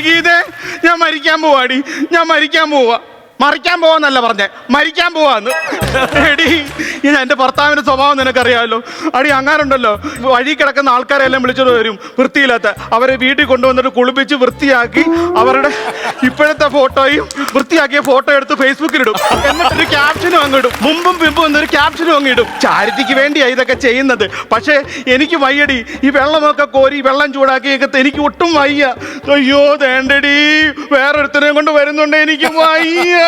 ഗീതേ ഞാൻ മരിക്കാൻ പോവാടി ഞാൻ മരിക്കാൻ പോവാ. മറിക്കാൻ പോവാന്നല്ല പറഞ്ഞേ. മരിക്കാൻ പോവാന്ന്. എടി ഇത് എന്റെ ഭർത്താവിന്റെ സ്വഭാവം നിനക്കറിയാമല്ലോ. അടി അങ്ങാനുണ്ടല്ലോ വഴി കിടക്കുന്ന ആൾക്കാരെല്ലാം വിളിച്ചോണ്ട് വരും. വൃത്തിയില്ലാത്ത. അവരെ വീട്ടിൽ കൊണ്ടുവന്നിട്ട് കുളിപ്പിച്ച് വൃത്തിയാക്കി അവരുടെ ഇപ്പോഴത്തെ ഫോട്ടോയും വൃത്തിയാക്കിയ ഫോട്ടോ എടുത്ത് ഫേസ്ബുക്കിലിടും. എന്നിട്ടൊരു ക്യാപ്ഷനും അങ്ങിടും മുമ്പും പിമ്പും എന്നൊരു ക്യാപ്ഷനും അങ്ങിടും ചാരിറ്റിക്ക് വേണ്ടിയാണ് ഇതൊക്കെ ചെയ്യുന്നത്. പക്ഷേ എനിക്ക് വയ്യടി. ഈ വെള്ളമൊക്കെ കോരി വെള്ളം ചൂടാക്കിയൊക്കെ എനിക്ക് ഒട്ടും വയ്യ. അയ്യോ വേണ്ടടി. വേറൊരുത്തരെയും കൊണ്ട് വരുന്നുണ്ട്. എനിക്ക് വയ്യ.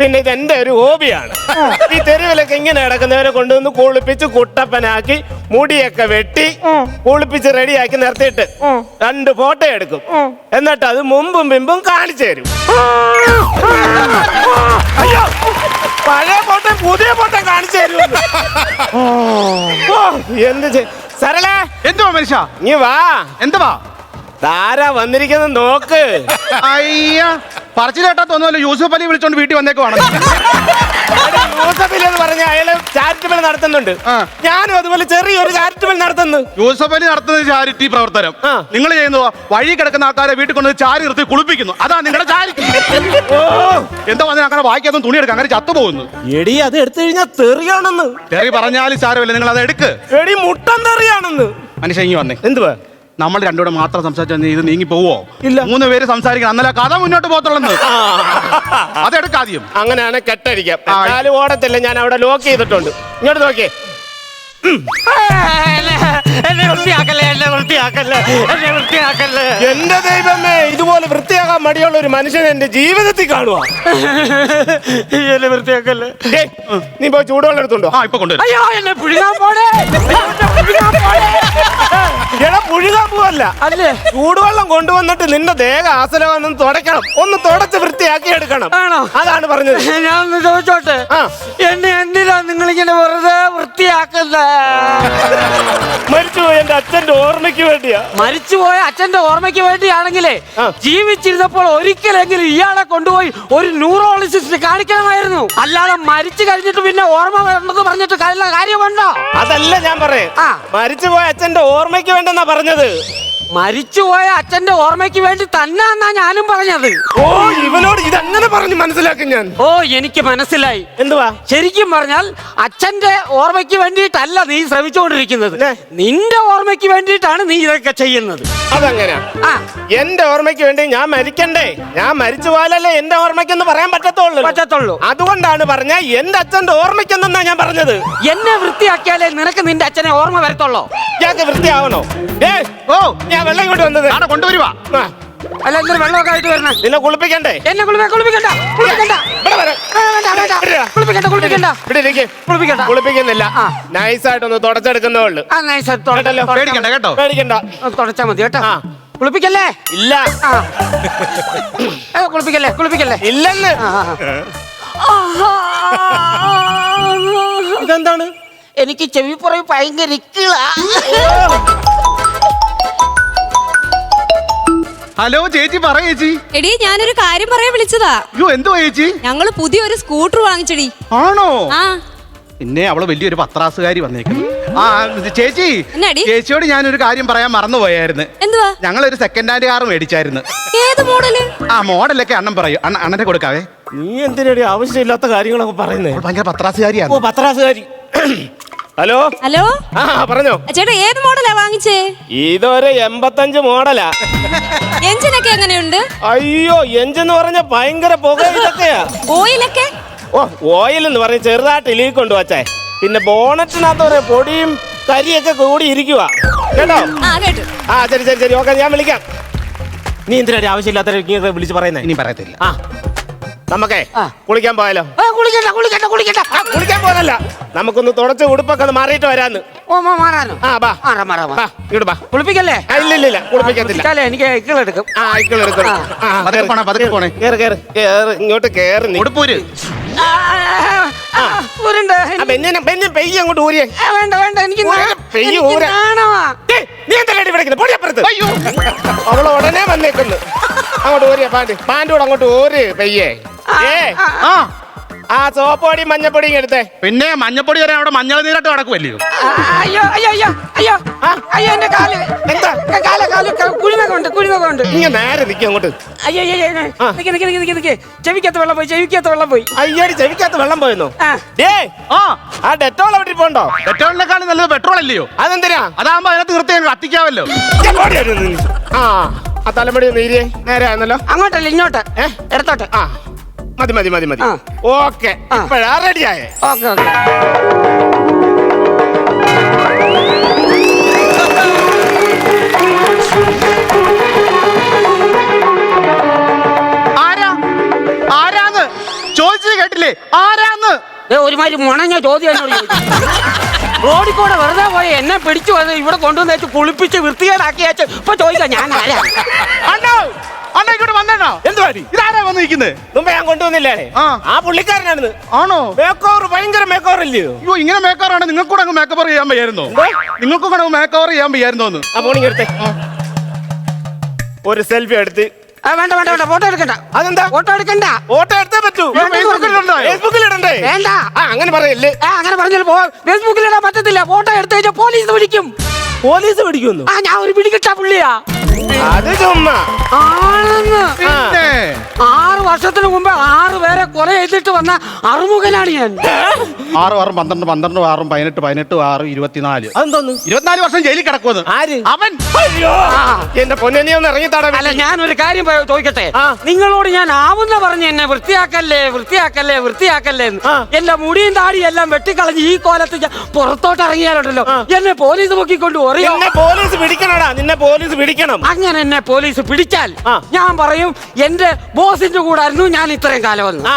പിന്നെ ഇത് എന്റെ ഒരു ഹോബിയാണ്. ഈ തെരുവിലൊക്കെ ഇങ്ങനെ കിടക്കുന്നവരെ കൊണ്ടുവന്ന് കുളിപ്പിച്ച് കുട്ടപ്പനാക്കി മുടിയൊക്കെ വെട്ടി കുളിപ്പിച്ച് റെഡിയാക്കി നിർത്തിയിട്ട് രണ്ട് ഫോട്ടോ എടുക്കും. എന്നിട്ട് അത് മുമ്പും പിമ്പും കാണിച്ചു തരും. അയ്യോ. പഴയ ഫോട്ടോ പുതിയ ഫോട്ടോ കാണിച്ചു തരും. എന്ത് സരളേ. എന്തുവാ മനുഷ്യ? നീ വാ. എന്തുവാ? താരാ വന്നിരിക്കുന്നത് നോക്ക്. അയ്യ. പറച്ചിൽ കേട്ടാ തോന്നുമല്ലോ യൂസുഫ് അലി വിളിച്ചോണ്ട് വീട്ടിൽ വന്നേക്കുവാണ് യൂസഫ് അലി എന്ന് പറഞ്ഞ അയാൾ ചാരിറ്റബിൾ നടത്തുന്നുണ്ട്. ഞാനും അതുപോലെ ചെറിയൊരു ചാരിറ്റബിൾ നടത്തുന്നു. യൂസഫ് അലി നടത്തുന്ന ചാരിറ്റി പ്രവർത്തനം. നിങ്ങൾ ചെയ്യുന്നത് വഴി കിടക്കുന്ന ആൾക്കാരെ വീട്ടിൽ കൊണ്ട് ചാരി നിർത്തി കുളിപ്പിക്കുന്നു. അതാ നിങ്ങളുടെ ചാരിറ്റി എന്താ പറഞ്ഞാൽ അങ്ങനെ വായിക്കാത്ത തുണി എടുക്കാം അങ്ങനെ ചത്തുപോകുന്നു. എടി അത് എടുത്തു കഴിഞ്ഞാൽ തെറിയാണെന്ന്. തെറി പറഞ്ഞാലും സാരമില്ല. നിങ്ങൾ അത് എടുക്ക്. എടി മുട്ടം തെറിയാണെന്ന്. മനുഷ്യ ഇങ്ങി വന്നേ. എന്തുവാ? നമ്മൾ രണ്ടുകൂടെ മാത്രം സംസാരിച്ചാൽ ഇത് നീങ്ങി പോവോ? ഇല്ല. മൂന്ന് പേര് സംസാരിക്കണം. അന്നല്ല കഥ മുന്നോട്ട് പോകത്തുള്ളന്ന്. അതെടുക്കാദ്യം അങ്ങനെയാണ് കെട്ടടിക്കാം ഓടത്തില്ല. ഞാൻ അവിടെ ലോക്ക് ചെയ്തിട്ടുണ്ട്. ഇങ്ങോട്ട് നോക്കിയേ. എന്നെ വൃത്തിയാക്കല്ലേ എന്നെ വൃത്തിയാക്കല്ലേ എന്നെ വൃത്തിയാക്കല്ലേ. എന്റെ ദൈവമേ ഇതുപോലെ വൃത്തിയാക്കാൻ മടിയുള്ള ഒരു മനുഷ്യൻ എന്റെ ജീവിതത്തിൽ കാണുക എന്നെ വൃത്തിയാക്കല്ലേ. നീ പോയി ചൂടുവെള്ളം എടുത്തുണ്ടോ ആ ഇപ്പൊ കൊണ്ടുവരും. അയ്യോ എന്നെ എടാ പുഴുകാൻ പോവല്ല. അല്ലേ? ചൂടുവെള്ളം കൊണ്ടുവന്നിട്ട് നിന്റെ ദേഹ ആസനമൊന്നും തുടയ്ക്കണം. ഒന്ന് തുടച്ച് വൃത്തിയാക്കി എടുക്കണം. ആണോ? അതാണ് പറഞ്ഞത്. ഞാൻ ഒന്ന് ചോദിച്ചോട്ടെ? ആ. എന്നെ എന്തിനാ നിങ്ങൾ ഇങ്ങനെ വെറുതെ വൃത്തിയാക്കുന്നത് മരിച്ചുപോയി എന്റെ അച്ഛന്റെ ഓർമ്മയ്ക്ക് വേണ്ടിയാ. മരിച്ചുപോയ അച്ഛന്റെ ഓർമ്മയ്ക്ക് വേണ്ടിയാണെങ്കിലേ. ജീവിച്ചിരുന്നപ്പോൾ ഒരിക്കലെങ്കിലും ഇയാളെ കൊണ്ടുപോയി ഒരു ന്യൂറോളജിസ്റ്റ് കാണിക്കണമായിരുന്നു. അല്ലാതെ മരിച്ചു കഴിഞ്ഞിട്ട് പിന്നെ ഓർമ്മ വേണ്ടെന്ന് പറഞ്ഞിട്ട് കാര്യ കാര്യമുണ്ടോ? അതല്ല ഞാൻ പറയേ. മരിച്ചുപോയ അച്ഛന്റെ ഓർമ്മയ്ക്ക് വേണ്ടെന്നാ പറഞ്ഞത്. മരിച്ചുപോയ അച്ഛന്റെ ഓർമ്മയ്ക്ക് വേണ്ടി തന്നെ എന്നാ ഞാനും പറഞ്ഞത്. ഓ ഇവനോട് ഇതങ്ങനെ പറഞ്ഞു മനസ്സിലാക്കി ഞാൻ? ഓ എനിക്ക് മനസ്സിലായി. എന്തുവാ? ശരിക്കും പറഞ്ഞാൽ അച്ഛന്റെ ഓർമ്മയ്ക്ക് വേണ്ടിയിട്ടല്ല നീ ശ്രമിച്ചുകൊണ്ടിരിക്കുന്നത്. നിന്റെ ഓർമ്മയ്ക്ക് വേണ്ടിയിട്ടാണ് നീ ഇതൊക്കെ ചെയ്യുന്നത്. അതങ്ങനെയാ? ആ. എന്റെ ഓർമ്മയ്ക്ക് വേണ്ടി ഞാൻ മരിക്കണ്ടേ? ഞാൻ മരിച്ചു പോയാലല്ലേ എന്റെ ഓർമ്മയ്ക്കെന്ന് പറയാൻ പറ്റത്തുള്ളൂ. പറ്റത്തുള്ളൂ. അതുകൊണ്ടാണ് പറഞ്ഞ എന്റെ അച്ഛന്റെ ഓർമ്മയ്ക്കെന്നാ ഞാൻ പറഞ്ഞത്. എന്നെ വൃത്തിയാക്കിയാലേ നിനക്ക് നിന്റെ അച്ഛനെ ഓർമ്മ വരത്തുള്ളോ. ഞാൻ വൃത്തിയാവണോ? ഏ ഓ. ഞാൻ വെള്ളം ഇങ്ങോട്ട് വന്നത്. ആടെ കൊണ്ടുവരുവാ. അല്ല എന്തൊരു വെള്ളമൊക്കെ ആയിട്ട് വരണേ. നിന്നെ കുളിപ്പിക്കണ്ടേ? എന്നെ കുളിപ്പ കുളിപ്പിക്കണ്ട. കുളിപ്പിക്കണ്ട. ഇവിടെ വരെ. ആ, വേണ്ട, വേണ്ട. കുളിപ്പിക്കണ്ട കുളിപ്പിക്കണ്ട. ഇവിടെ ഇരിക്ക്. കുളിപ്പിക്കണ്ട. കുളിപ്പിക്കുന്നില്ല. ആ. നൈസായിട്ടൊന്ന് തുടച്ചെടുക്കുന്നേ ഉള്ളു. ആ നൈസ് കേട്ടല്ലോ. പേടിക്കണ്ട കേട്ടോ? പേടിക്കണ്ട. തുടച്ചാ മതി കേട്ടോ. ആ. കുളിപ്പിക്കല്ലേ? ഇല്ല. ആ. ഏ, കുളിപ്പിക്കല്ലേ കുളിപ്പിക്കല്ലേ? ഇല്ലെന്ന്. ആ, ആ, ആ. ഇതെന്താണ്? എനിക്ക് ചെവിപ്പുറം ഭയങ്കര ഇക്കിളാ. ഹലോ ചേച്ചി പറ ചേച്ചി. എടി ഞാനൊരു കാര്യം പറയാൻ വിളിച്ചതാ. അയ്യോ എന്തുവാ ചേച്ചി? ഞങ്ങൾ പുതിയൊരു സ്കൂട്ടർ വാങ്ങിച്ചടി. ആണോ? ആ. പിന്നെ അവൾ വലിയൊരു പത്രാസുകാരി വന്നേക്കുന്നു. ആ ചേച്ചി എന്നാടി? ചേച്ചിയോട് ഞാനൊരു കാര്യം പറയാൻ മറന്നുപോയായിരുന്നു. എന്തുവാ? ഒരു സെക്കൻഡ് ഹാൻഡ് കാർ മേടിച്ചായിരുന്നു. ഏത് മോഡൽ? ആ മോഡലൊക്കെ അണ്ണൻ പറയൂ. അണ്ണ അണ്ണനെ കൊടുക്കാവേ. നീ എന്തിനടി ആവശ്യമില്ലാത്ത കാര്യങ്ങളൊക്കെ പറയുന്നേ? അവൾ ഭയങ്കര ഓ പത്രാസുകാരിയാണ് പത്രാസുകാരി. ഹലോ? ഹലോ? ആ പറഞ്ഞോ. ചേട്ടാ ഏത് മോഡലാ വാങ്ങിച്ചേ? ഇതൊരു എൺപത്തഞ്ച് മോഡലാ. എഞ്ചിനൊക്കെ എങ്ങനെയുണ്ട്? അയ്യോ എഞ്ചിൻ എന്ന് പറഞ്ഞ ഭയങ്കര പുക ഇതൊക്കെയാ. ഓയിലൊക്കെ? ഓ ഓയിൽ എന്ന് പറഞ്ഞ ചെറുതായിട്ട് ഇലീ കൊണ്ടുവച്ചേ പിന്നെ ബോണറ്റിനകത്ത് ഒരു പൊടിയും കരിയൊക്കെ കൂടി ഇരിക്കുക കേട്ടോ? ആ കേട്ടു. ആ ശരി ശരി ശരി. ഓക്കെ ഞാൻ വിളിക്കാം. നീ എന്തിനാ ആവശ്യമില്ലാത്ത വിളിച്ച് പറയുന്നേ? ഇനി പറയത്തില്ല. ആ. നമുക്കേ കുളിക്കാൻ പോയാലോ? കുളിക്കണ്ട കുളിക്കണ്ട കുളിക്കണ്ട. കുളിക്കാൻ പോകാനല്ല. നമുക്കൊന്ന് തുടച്ച് ഉടുപ്പൊക്കെ ഒന്ന് മാറിയിട്ട് വരാന്ന്. മാറാനോ? ആ ബാ. മാറാം മാറാം ബാ ഇങ്ങോട്ട് ബാ. കുളിപ്പിക്കല്ലേ? ഇല്ല ഇല്ല ഇല്ല കുളിപ്പിക്കത്തില്ല. എനിക്ക് ആ പതുക്കെ പോണേ, പതുക്കെ പോണേ. കേറ് കേറ് കേറ് ഇങ്ങോട്ട് കേറ് ഉടുപ്പൂര്. അങ്ങോട്ട് ഊരിയേ. വേണ്ട വേണ്ട എനിക്ക് നാ- ഉടനെ വന്നേക്കുന്നു. അങ്ങോട്ട് ഊരിയ പാന്റ് പാന്റ് കൂടെ അങ്ങോട്ട് ഊര് പെയ്യേ. ഏ ആ, ആ. സോപ്പൊടിയും മഞ്ഞപ്പൊടിയും എടുത്തേ. പിന്നെ മഞ്ഞപ്പൊടി വരെ അവിടെ മഞ്ഞൾ നീരാട്ട് നടക്കുമല്ലയോ ആ, അയ്യോ അയ്യോ അയ്യോ അയ്യോ. അയ്യോ എന്റെ കാൽ. എന്താ? കാല കാൽ കുഴിനകുണ്ട് കുഴിനകുണ്ട് ഇങ്ങ നേരെ നിൽക്കും അങ്ങോട്ട്. അയ്യോ അയ്യോ നിക്ക് നിക്ക് നിക്ക് നിക്ക് നിക്ക്. ചെവിക്കകത്ത് വെള്ളം പോയി ചെവിക്കകത്ത് വെള്ളം പോയി. അയ്യോ ചെവിക്കകത്ത് വെള്ളം പോയെന്നോ? ആ. ഡേ ആ. ആ ഡെറ്റോൾ അവിടെ പോണ്ടോ? പെട്രോളിനെക്കാളും നല്ലത് പെട്രോൾ അല്ലയോ? അതെന്തിനാ? അതാകുമ്പോ അതിനകത്ത് അങ്ങ് കത്തിക്കാവല്ലോ. ആ ആ തലമുടി നീരിയെ നേരെ ആയിരുന്നല്ലോ. അങ്ങോട്ടല്ല ഇങ്ങോട്ട്. ഏ? ഇടത്തോട്ട്. ആ. മതി മതി മതി മതി. ആ. ഓക്കെ. ആ. റെഡി റെഡിയായേ. Okay okay. ആരാ? ആരാന്ന്? ചോദിച്ചത് കേട്ടില്ലേ? ആരാന്ന്? ദേ, ഒരുമാതിരി മുണഞ്ഞ ചോദ്യം എന്നോട് ചോദിച്ചു. റോഡിൽ കൂടെ വെറുതെ പോയി എന്നെ പിടിച്ചു വന്ന് ഇവിടെ കൊണ്ടുവന്ന് വെച്ച് കുളിപ്പിച്ച് വൃത്തികേടാക്കി വെച്ച് ഇപ്പൊ ചോദിക്കാം ഞാൻ ആരാ? അണ്ണോ അണ്ണ ഇങ്ങോട്ട് വന്നേണോ എന്തുവാടി ഇതാരാ വന്ന് നിൽക്കുന്നത് മുമ്പ് ഞാൻ കൊണ്ടുവന്നില്ലേ? ആ. ആണോ? ഭയങ്കര അയ്യോ ഇങ്ങനെ മേക്കറാണ് നിങ്ങൾക്ക് കൂടെ അങ്ങ് മേക്കപ്പ് ചെയ്യാൻ വയ്യായിരുന്നോ? നിങ്ങൾക്ക് കൂടെ മേക്ക് ചെയ്യാൻ വയ്യായിരുന്നോ എന്ന്? ആ എടുത്തേ ഒരു സെൽഫി എടുത്ത്. ആ, വേണ്ട വേണ്ട വേണ്ട. ഫോട്ടോ എടുക്കണ്ട. അതെന്താ? ഫോട്ടോ എടുക്കണ്ട. ഫോട്ടോ എടുത്തേ പറ്റൂ. ഫേസ്ബുക്കിൽ ഇടണ്ടേ? ഫേസ്ബുക്കിൽ ഇടണ്ടേ? വേണ്ട. ആ അങ്ങനെ പറയല്ലേ. ആ അങ്ങനെ പറഞ്ഞാൽ പോ ഫേസ്ബുക്കിൽ ഇടാൻ പറ്റത്തില്ല. ഫോട്ടോ എടുത്തു കഴിഞ്ഞാൽ പോലീസ് വിളിക്കും പോലീസ് പിടിക്കുന്നു ആ ഞാൻ ഒരു പിടികിട്ട പുള്ളിയാ. അത് ചുമ്മാ. ആണെന്ന്. പിന്നെ? ആറ് വർഷത്തിന് മുമ്പ് ആറ് പേരെ കൊല ചെയ്തിട്ട് വന്ന അറുമുഖനാണ് ഞാൻ. ആറും ആറും പന്ത്രണ്ട് പന്ത്രണ്ട് ആറും പതിനെട്ട് പതിനെട്ട് ആറും ഇരുപത്തിനാല്. അതെന്തോന്ന്? ഇരുപത്തിനാല് വർഷം ജയിലിൽ കിടക്കുമെന്ന് ആര്? അവൻ. അയ്യോ. എന്റെ പൊന്നെ ഒന്ന് ഇറങ്ങി അല്ല ഞാൻ ഒരു കാര്യം പ- ചോദിക്കട്ടെ? നിങ്ങളോട് ഞാൻ ആവുന്ന പറഞ്ഞ് എന്നെ വൃത്തിയാക്കല്ലേ വൃത്തിയാക്കല്ലേ വൃത്തിയാക്കല്ലേ എന്ന്. എന്റെ മുടിയും താടിയും എല്ലാം വെട്ടിക്കളഞ്ഞ് ഈ കോലത്ത് ഞാൻ പുറത്തോട്ട് ഇറങ്ങിയാലുണ്ടല്ലോ. എന്നെ പോലീസ് പൊക്കിക്കൊണ്ട് അറിയോ നിന്നെ പോലീസ് പിടിക്കണടാ? നിന്നെ പോലീസ് പിടിക്കണം. അങ്ങനെ എന്നെ പോലീസ് പിടിച്ചാൽ ഞാൻ പറയും എന്റെ ബോസിന്റെ കൂടായിരുന്നു ഞാൻ ഇത്രയും കാലം വന്നു ആ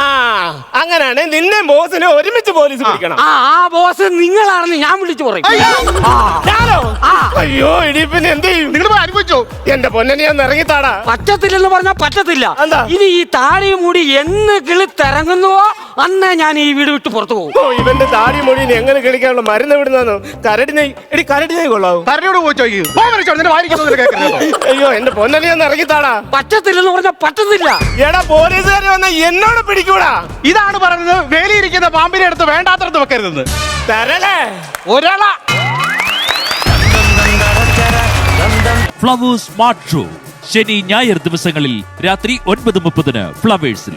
അങ്ങനെയാണ് നിന്നെ ബോസിനെ ഒരുമിച്ച് പോലീസ് പിടിക്കണം. ആ ആ ബോസ് നിങ്ങളാണെന്ന് ഞാൻ വിളിച്ചു പറയും. അയ്യോ ഇടിപ്പിന് എന്ത് നിങ്ങൾ പോയി അനുഭവിച്ചോ? എന്റെ പൊന്നെ ഞാൻ ഇറങ്ങിത്താടാ. പറ്റത്തില്ലെന്ന് പറഞ്ഞാൽ പറ്റത്തില്ല? ഇനി ഈ താടിയും കൂടി എന്ന് കിളിത്തിറങ്ങുന്നുവോ? അന്നേ ഞാൻ ഈ വീട് വിട്ട് പുറത്തു പോകും. ഓ ഇവന്റെ താടി മൊഴിന് എങ്ങനെ കിളിക്കാനുള്ള മരുന്ന് എവിടുന്നാന്ന് കരടി നെയ് എടി കരടി നെയ് കൊള്ളാവൂ? തരനോട് പോയി ചോദിക്കും. പോ വാരിക്കുന്നത് അയ്യോ എന്റെ പൊന്നലി ഒന്ന് ഇറങ്ങിത്താടാ. പറ്റത്തില്ലെന്ന് പറഞ്ഞാൽ പറ്റത്തില്ല. എടാ പോലീസുകാർ വന്ന എന്നോട് പിടിക്കൂടാ. ഇതാണ് പറയുന്നത് വേലിയിരിക്കുന്ന പാമ്പിനെ എടുത്ത് വേണ്ടാത്തടത്ത് വെക്കരുതെന്ന്. തരലേ. ഒരാളാ. Flowers smart show. ശനി ഞായർ ദിവസങ്ങളിൽ രാത്രി ഒൻപത് മുപ്പതിന് ഫ്ലവേഴ്സിൽ.